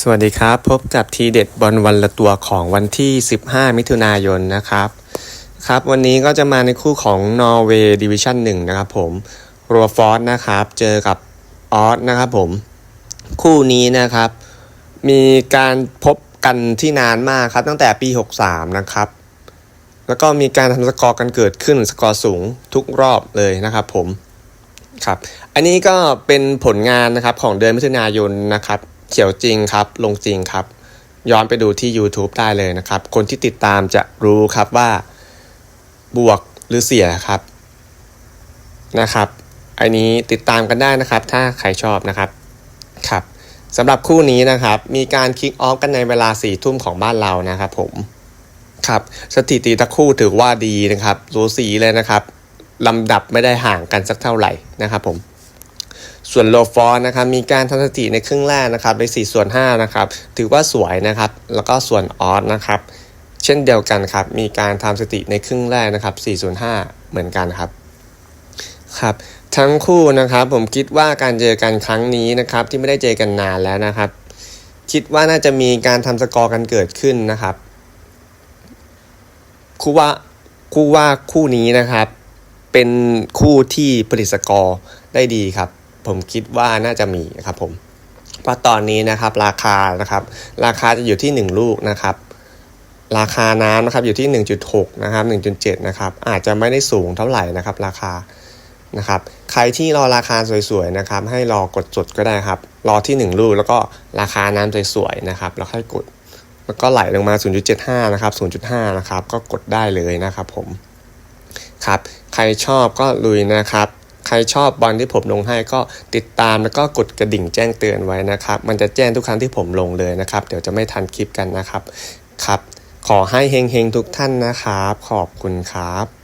สวัสดีครับ พบกับทีเด็ดบอลวันละตัวของวันที่ 15 มิถุนายนนะครับครับ วันนี้ก็จะมาในคู่ของนอร์เวย์ดิวิชั่น1นะครับผมรัวฟอร์สนะครับ เจอกับออสนะครับผม คู่นี้นะครับ มีการพบกันที่นานมากครับ ตั้งแต่ปี 63 นะครับ แล้วก็มีการทำสกอร์กันเกิดขึ้นสกอร์สูงทุกรอบเลยนะครับผมครับ อันนี้ก็เป็นผลงานนะครับของเดือนมิถุนายนนะครับ เขียวจริงครับ ลงจริงครับ ย้อนไปดูที่ YouTube ได้เลยนะครับ คนที่ติดตามจะรู้ครับว่าบวกหรือเสียครับนะครับ อันนี้ติดตามกันได้นะครับ ถ้าใครชอบนะครับครับสำหรับคู่นี้นะครับ มีการคิกออฟกันในเวลาสี่ทุ่มของบ้านเรานะครับผมครับสถิติตะคู่ถือว่าดีนะครับ สูสีเลยนะครับลำดับไม่ได้ห่างกันสักเท่าไหร่นะครับผม ส่วนโลฟอร์นะครับมีการทำสถิติในครึ่งแรกนะครับใน4ส่วน5นะครับถือว่าสวยนะครับ แล้วก็ส่วนออสนะครับ เช่นเดียวกันครับ มีการทำสถิติในครึ่งแรกนะครับ4ส่วน5เหมือนกันครับครับทั้งคู่นะครับผมคิดว่าการเจอกันครั้งนี้นะครับที่ไม่ได้เจอกันนานแล้วนะครับ คิดว่าน่าจะมีการทำสกอร์กันเกิดขึ้นนะครับคู่ว่าคู่ว่าคู่นี้นะครับ เป็นคู่ที่ผลิตสกอร์ได้ดีครับ ผมคิดว่าน่าจะมีนะครับผมเพราะตอนนี้นะครับราคานะครับ ราคาจะอยู่ที่ 1 ลูกนะครับราคาน้ำนะครับอยู่ที่ 1.6 นะครับ 1.7 นะครับ อาจจะไม่ได้สูงเท่าไหร่นะครับราคา นะครับ ใครที่รอราคาสวยๆนะครับ ให้รอกดจดก็ได้ครับ รอที่ 1 ลูกแล้วก็ราคาน้ำสวยๆนะครับ แล้วค่อยกด แล้วก็ไหลลงมา 0.75 นะครับ 0.5 นะครับ ก็กดได้เลยนะครับผม ครับ ใครชอบก็ลุยนะครับ ใครชอบบอลที่ผมลงให้ก็ติดตามแล้วก็กดกระดิ่งแจ้งเตือนไว้นะครับ มันจะแจ้งทุกครั้งที่ผมลงเลยนะครับ เดี๋ยวจะไม่ทันคลิปกันนะครับครับ ขอให้เฮงๆทุกท่านนะครับ ขอบคุณครับ